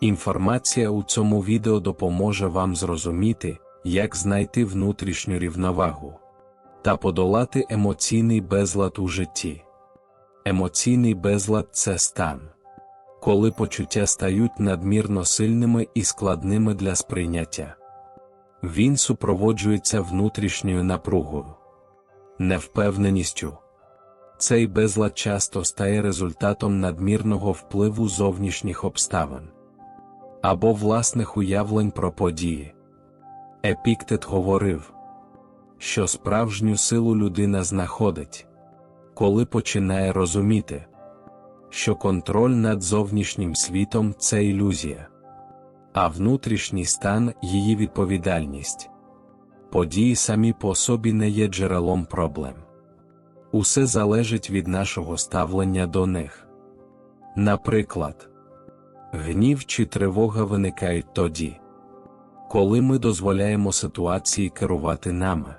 Інформація у цьому відео допоможе вам зрозуміти, як знайти внутрішню рівновагу та подолати емоційний безлад у житті. Емоційний безлад це стан, коли почуття стають надмірно сильними і складними для сприйняття. Він супроводжується внутрішньою напругою, невпевненістю. Цей безлад часто стає результатом надмірного впливу зовнішніх обставин або власних уявлень про події. Епіктет говорив, що справжню силу людина знаходить, коли починає розуміти, що контроль над зовнішнім світом це ілюзія, а внутрішній стан її відповідальність. Події самі по собі не є джерелом проблем. Усе залежить від нашого ставлення до них. Наприклад, гнів чи тривога виникають тоді, коли ми дозволяємо ситуації керувати нами.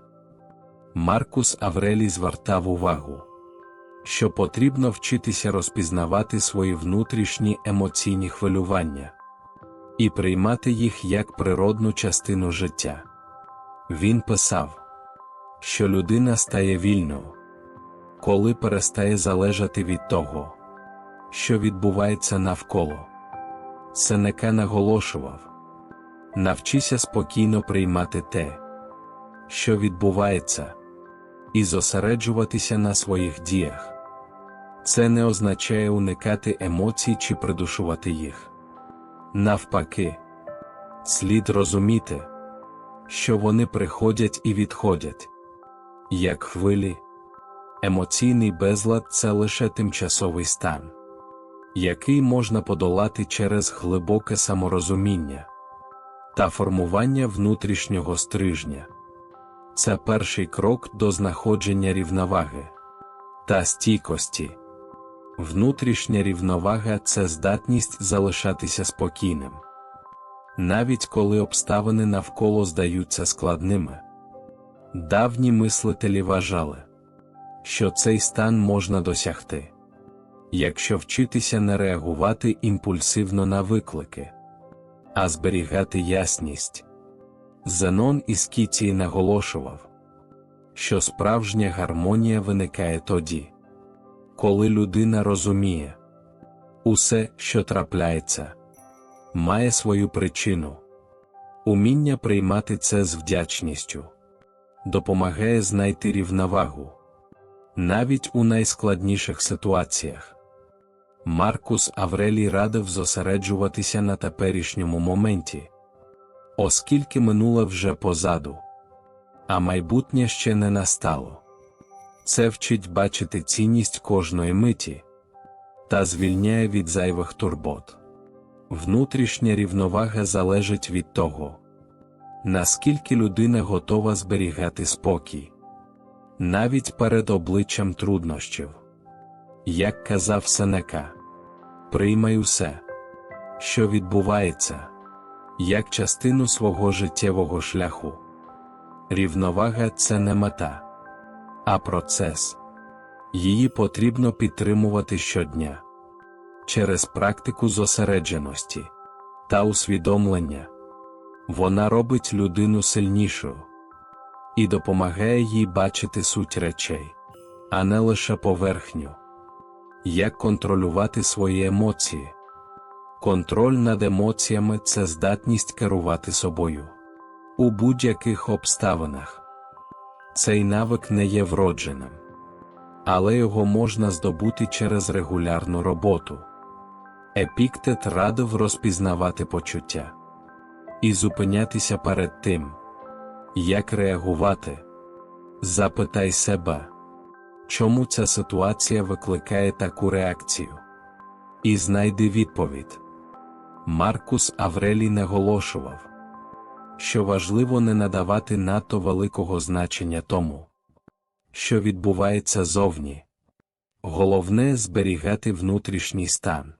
Маркус Аврелій звертав увагу, що потрібно вчитися розпізнавати свої внутрішні емоційні хвилювання і приймати їх як природну частину життя. Він писав, що людина стає вільною, коли перестає залежати від того, що відбувається навколо. Сенека наголошував навчися спокійно приймати те, що відбувається, і зосереджуватися на своїх діях. Це не означає уникати емоцій чи придушувати їх. Навпаки, слід розуміти, що вони приходять і відходять, як хвилі, емоційний безлад це лише тимчасовий стан який можна подолати через глибоке саморозуміння та формування внутрішнього стрижня. Це перший крок до знаходження рівноваги та стійкості. Внутрішня рівновага це здатність залишатися спокійним, навіть коли обставини навколо здаються складними. Давні мислителі вважали, що цей стан можна досягти якщо вчитися не реагувати імпульсивно на виклики, а зберігати ясність. Зенон із Кіції наголошував, що справжня гармонія виникає тоді, коли людина розуміє, усе, що трапляється, має свою причину, уміння приймати це з вдячністю, допомагає знайти рівновагу навіть у найскладніших ситуаціях. Маркус Аврелій радив зосереджуватися на теперішньому моменті, оскільки минуле вже позаду, а майбутнє ще не настало. Це вчить бачити цінність кожної миті та звільняє від зайвих турбот. Внутрішня рівновага залежить від того, наскільки людина готова зберігати спокій, навіть перед обличчям труднощів. Як казав Сенека, приймай усе, що відбувається, як частину свого життєвого шляху. Рівновага це не мета, а процес. Її потрібно підтримувати щодня через практику зосередженості та усвідомлення. Вона робить людину сильнішою і допомагає їй бачити суть речей, а не лише поверхню. Як контролювати свої емоції? Контроль над емоціями це здатність керувати собою у будь-яких обставинах. Цей навик не є вродженим, але його можна здобути через регулярну роботу. Епіктет радив розпізнавати почуття і зупинятися перед тим, як реагувати. Запитай себе чому ця ситуація викликає таку реакцію. І знайди відповідь. Маркус Аврелій наголошував, що важливо не надавати надто великого значення тому, що відбувається зовні. Головне зберігати внутрішній стан,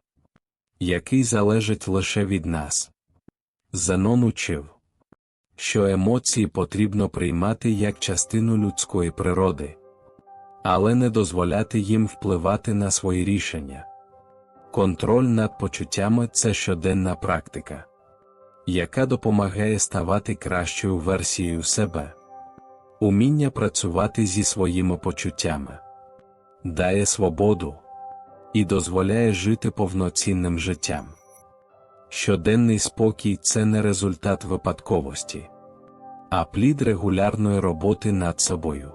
який залежить лише від нас. Зенон учив, що емоції потрібно приймати як частину людської природи але не дозволяти їм впливати на свої рішення. Контроль над почуттями це щоденна практика, яка допомагає ставати кращою версією себе. Уміння працювати зі своїми почуттями дає свободу і дозволяє жити повноцінним життям. Щоденний спокій це не результат випадковості, а плід регулярної роботи над собою.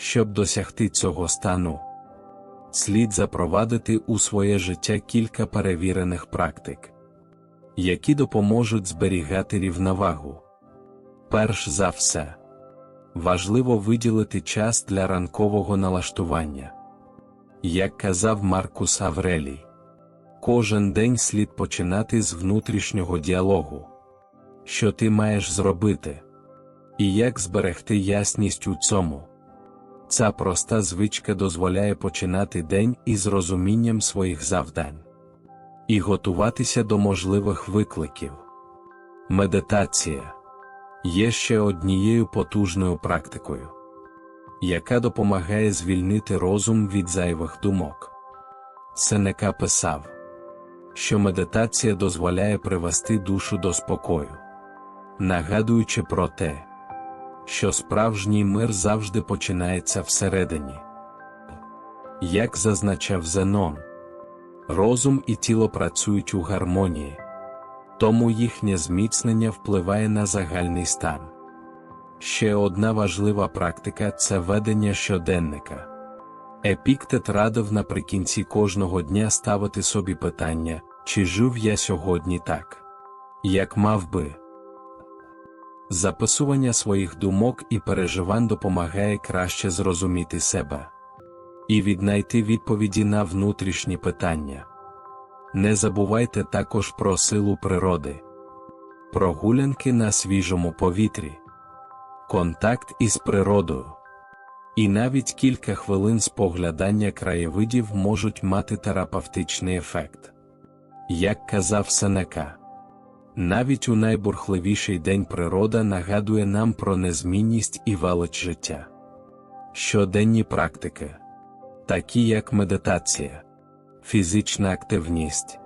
Щоб досягти цього стану, слід запровадити у своє життя кілька перевірених практик, які допоможуть зберігати рівновагу. Перш за все, важливо виділити час для ранкового налаштування. Як казав Маркус Аврелій, кожен день слід починати з внутрішнього діалогу. Що ти маєш зробити? І як зберегти ясність у цьому? Ця проста звичка дозволяє починати день із розумінням своїх завдань і готуватися до можливих викликів. Медитація є ще однією потужною практикою, яка допомагає звільнити розум від зайвих думок. Сенека писав, що медитація дозволяє привести душу до спокою, нагадуючи про те, що справжній мир завжди починається всередині. Як зазначав Зенон, розум і тіло працюють у гармонії, тому їхнє зміцнення впливає на загальний стан. Ще одна важлива практика це ведення щоденника. Епіктет радив наприкінці кожного дня ставити собі питання, чи жив я сьогодні так, як мав би. Записування своїх думок і переживань допомагає краще зрозуміти себе і віднайти відповіді на внутрішні питання. Не забувайте також про силу природи, прогулянки на свіжому повітрі, контакт із природою. І навіть кілька хвилин споглядання краєвидів можуть мати терапевтичний ефект. Як казав Сенека, навіть у найбурхливіший день природа нагадує нам про незмінність і велич життя. Щоденні практики, такі як медитація, фізична активність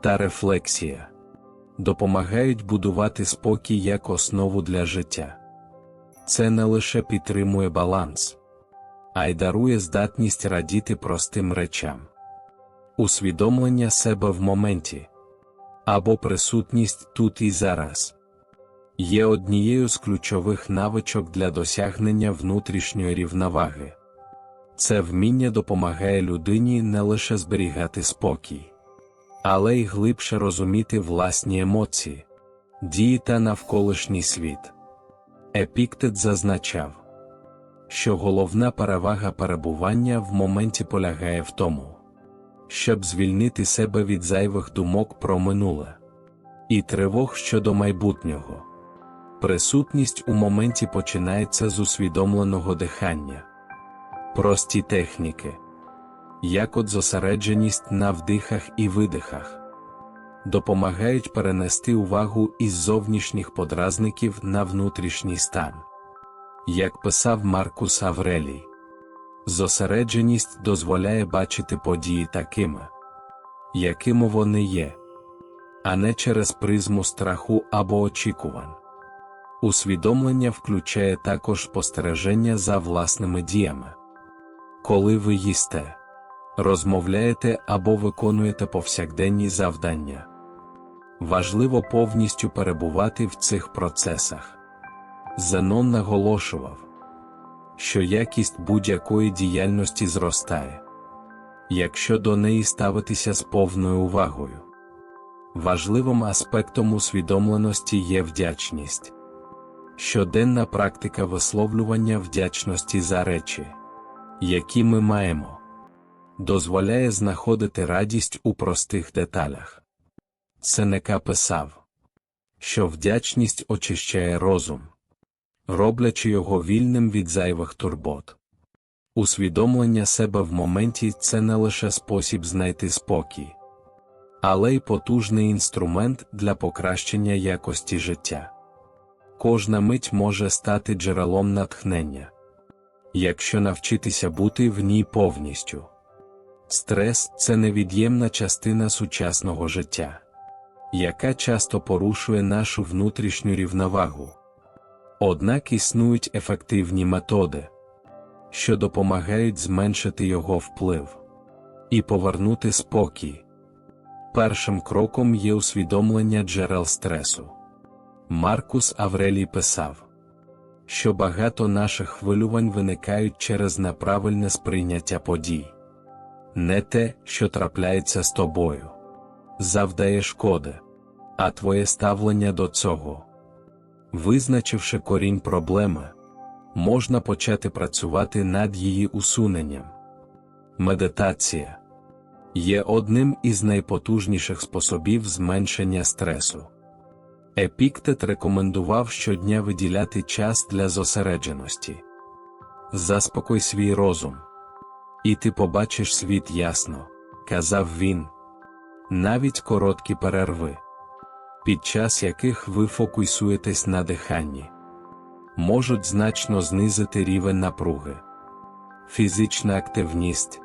та рефлексія, допомагають будувати спокій як основу для життя. Це не лише підтримує баланс, а й дарує здатність радіти простим речам, усвідомлення себе в моменті або присутність тут і зараз є однією з ключових навичок для досягнення внутрішньої рівноваги. Це вміння допомагає людині не лише зберігати спокій, але й глибше розуміти власні емоції, дії та навколишній світ. Епіктет зазначав, що головна перевага перебування в моменті полягає в тому, щоб звільнити себе від зайвих думок про минуле і тривог щодо майбутнього. Присутність у моменті починається з усвідомленого дихання, прості техніки, як от зосередженість на вдихах і видихах. Допомагають перенести увагу із зовнішніх подразників на внутрішній стан. Як писав Маркус Аврелій, зосередженість дозволяє бачити події такими, якими вони є, а не через призму страху або очікувань. Усвідомлення включає також спостереження за власними діями. Коли ви їсте, розмовляєте або виконуєте повсякденні завдання. Важливо повністю перебувати в цих процесах. Зенон наголошував, що якість будь-якої діяльності зростає, якщо до неї ставитися з повною увагою. Важливим аспектом усвідомленості є вдячність, щоденна практика висловлювання вдячності за речі, які ми маємо, дозволяє знаходити радість у простих деталях. Сенека писав, що вдячність очищає розум, роблячи його вільним від зайвих турбот. Усвідомлення себе в моменті це не лише спосіб знайти спокій, але й потужний інструмент для покращення якості життя. Кожна мить може стати джерелом натхнення, якщо навчитися бути в ній повністю. Стрес це невід'ємна частина сучасного життя, яка часто порушує нашу внутрішню рівновагу. Однак існують ефективні методи, що допомагають зменшити його вплив і повернути спокій. Першим кроком є усвідомлення джерел стресу. Маркус Аврелій писав, що багато наших хвилювань виникають через неправильне сприйняття подій. Не те, що трапляється з тобою, завдає шкоди, а твоє ставлення до цього. Визначивши корінь проблеми, можна почати працювати над її усуненням. Медитація є одним із найпотужніших способів зменшення стресу. Епіктет рекомендував щодня виділяти час для зосередженості. Заспокой свій розум. І ти побачиш світ ясно, казав він. Навіть короткі перерви, під час яких ви фокусуєтесь на диханні, можуть значно знизити рівень напруги. Фізична активність.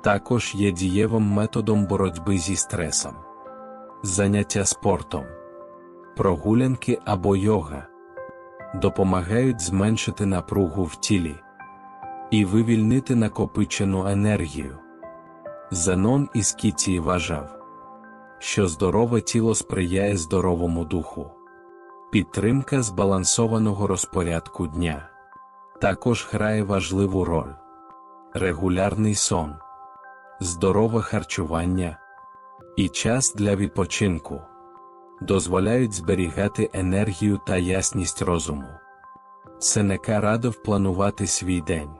Також є дієвим методом боротьби зі стресом, заняття спортом, прогулянки або йога. Допомагають зменшити напругу в тілі. І вивільнити накопичену енергію. Зенон із Кітії вважав, що здорове тіло сприяє здоровому духу. Підтримка збалансованого розпорядку дня також грає важливу роль. Регулярний сон, здорове харчування і час для відпочинку дозволяють зберігати енергію та ясність розуму. Сенека радив планувати свій день,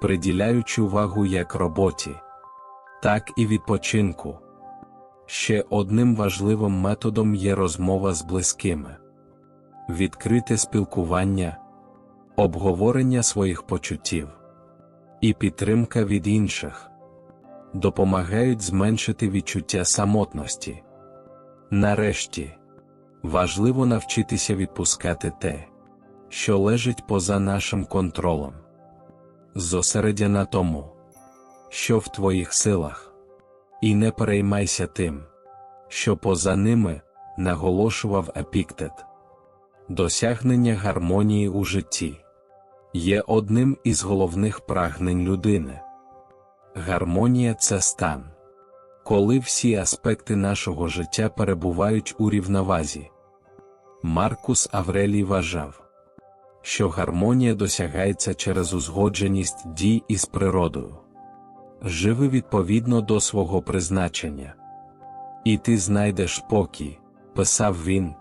приділяючи увагу як роботі, так і відпочинку. Ще одним важливим методом є розмова з близькими, відкрите спілкування, обговорення своїх почуттів і підтримка від інших допомагають зменшити відчуття самотності. Нарешті, важливо навчитися відпускати те, що лежить поза нашим контролем. Зосередя на тому, що в твоїх силах, і не переймайся тим, що поза ними наголошував епіктет. Досягнення гармонії у житті є одним із головних прагнень людини. Гармонія це стан, коли всі аспекти нашого життя перебувають у рівновазі. Маркус Аврелій вважав, що гармонія досягається через узгодженість дій із природою. Живи відповідно до свого призначення. І ти знайдеш спокій, писав він.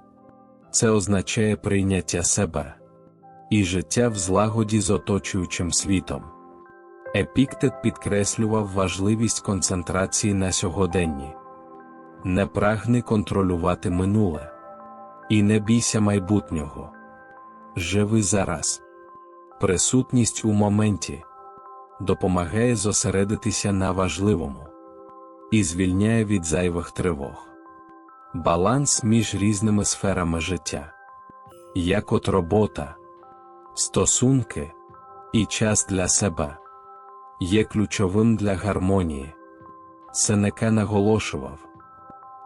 Це означає прийняття себе і життя в злагоді з оточуючим світом. Епіктет підкреслював важливість концентрації на сьогоденні. Не прагни контролювати минуле. І не бійся майбутнього. Живи зараз. Присутність у моменті допомагає зосередитися на важливому і звільняє від зайвих тривог. Баланс між різними сферами життя, як от робота, стосунки і час для себе, є ключовим для гармонії. Сенека наголошував,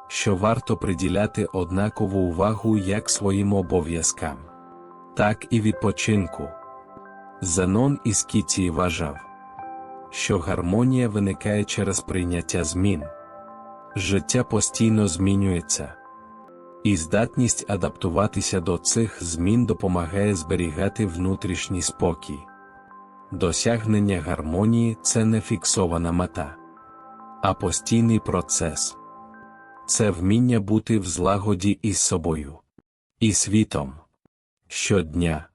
що варто приділяти однакову увагу як своїм обов'язкам, так і відпочинку. Зенон із Кітії вважав, що гармонія виникає через прийняття змін. Життя постійно змінюється, і здатність адаптуватися до цих змін допомагає зберігати внутрішній спокій. Досягнення гармонії це не фіксована мета, а постійний процес. Це вміння бути в злагоді із собою і світом щодня.